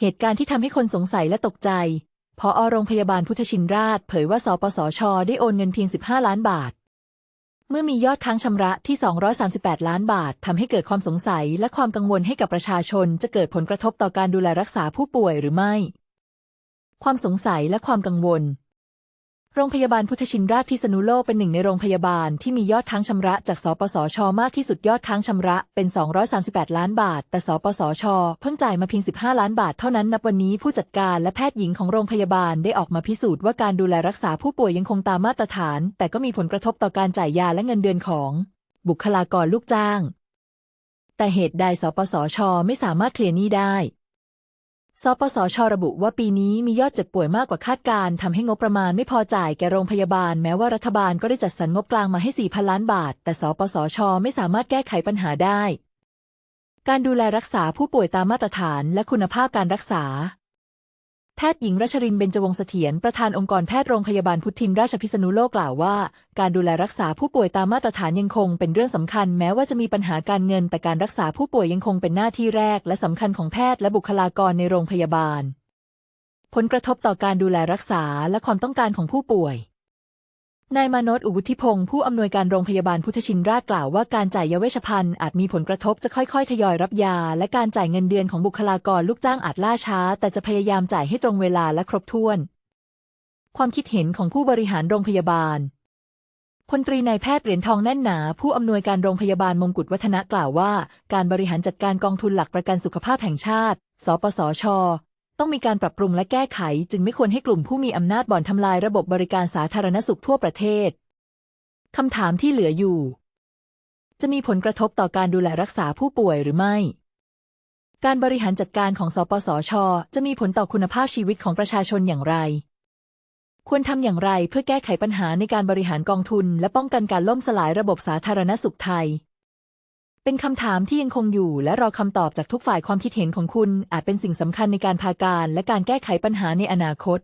เหตุการณ์ที่ทำให้คนสงสัยและตกใจ พออโรงพยาบาลพุทธชินราช เผยว่าสปสช ได้โอนเงินเพียง 15 ล้านบาท เมื่อมียอดค้างชำระที่ 238 ล้านบาททำให้เกิดความสงสัยและความกังวลให้กับประชาชน จะเกิดผลกระทบต่อการดูแลรักษาผู้ป่วยหรือไม่ ความสงสัยและความกังวล โรงพยาบาลพุทธชินราชพิษณุโลกเป็นหนึ่งในโรงพยาบาลที่มียอดค้างชำระจากสปสช มากที่สุดยอดค้างชำระเป็น 238 ล้านบาท แต่สปสช เพิ่งจ่ายมาเพียง 15 ล้านบาทเท่านั้นนับวันนี้ผู้จัดการและแพทย์หญิงของโรงพยาบาลได้ออกมาพิสูจน์ว่าการดูแลรักษาผู้ป่วยยังคงตามมาตรฐาน แต่ก็มีผลกระทบต่อการจ่ายยาและเงินเดือนของ บุคลากรลูกจ้าง แต่เหตุใดสปสช ไม่สามารถเคลียร์หนี้ได้ สปสชระบุว่าปีนี้มียอดเจ็บป่วยมากกว่าคาดการณ์ทำให้งบประมาณไม่พอจ่ายแก่โรงพยาบาลแม้ว่ารัฐบาลก็ได้จัดสรรงบกลางมาให้ 4,000 ล้านบาท แต่สปสชไม่สามารถแก้ไขปัญหาได้ การดูแลรักษาผู้ป่วยตามมาตรฐานและคุณภาพการรักษา แพทย์หญิงรัชรินเบญจวงศ์เสถียรประธานองค์กรแพทย์โรงพยาบาลพุทธินราชพิษณุโลกกล่าวว่า การดูแลรักษาผู้ป่วยตามมาตรฐานยังคงเป็นเรื่องสำคัญ แม้ว่าจะมีปัญหาการเงิน แต่การรักษาผู้ป่วยยังคงเป็นหน้าที่แรก และสำคัญของแพทย์และบุคลากรในโรงพยาบาล ผลกระทบต่อการดูแลรักษาและความต้องการของผู้ป่วย นายมานพอุวุธิพงศ์ผู้อำนวยการโรงพยาบาลพุทธชินราชกล่าวว่าการจ่ายยาเวชภัณฑ์อาจมีผลกระทบจะค่อยๆ ทยอยรับยา และการจ่ายเงินเดือนของบุคลากรลูกจ้างอาจล่าช้า แต่จะพยายามจ่ายให้ตรงเวลาและครบถ้วน ความคิดเห็นของผู้บริหารโรงพยาบาลพลตรีนายแพทย์เหรียญทองแน่นหนา ผู้อำนวยการโรงพยาบาลมงกุฎวัฒนะกล่าวว่า การบริหารจัดการกองทุนหลักประกันสุขภาพแห่งชาติ สปสช ต้องมีการปรับปรุงและแก้ไข จึงไม่ควรให้กลุ่มผู้มีอำนาจบ่อนทำลายระบบบริการสาธารณสุขทั่วประเทศคำถามที่เหลืออยู่ จะมีผลกระทบต่อการดูแลรักษาผู้ป่วยหรือไม่ การบริหารจัดการของสปสช จะมีผลต่อคุณภาพชีวิตของประชาชนอย่างไร ควรทำอย่างไรเพื่อแก้ไขปัญหาในการบริหารกองทุน และป้องกันการล่มสลายระบบสาธารณสุขไทย เป็นคำถามที่ยังคงอยู่ และรอคำตอบจากทุกฝ่ายความคิดเห็นของคุณ อาจเป็นสิ่งสำคัญในการพาการ และการแก้ไขปัญหาในอนาคต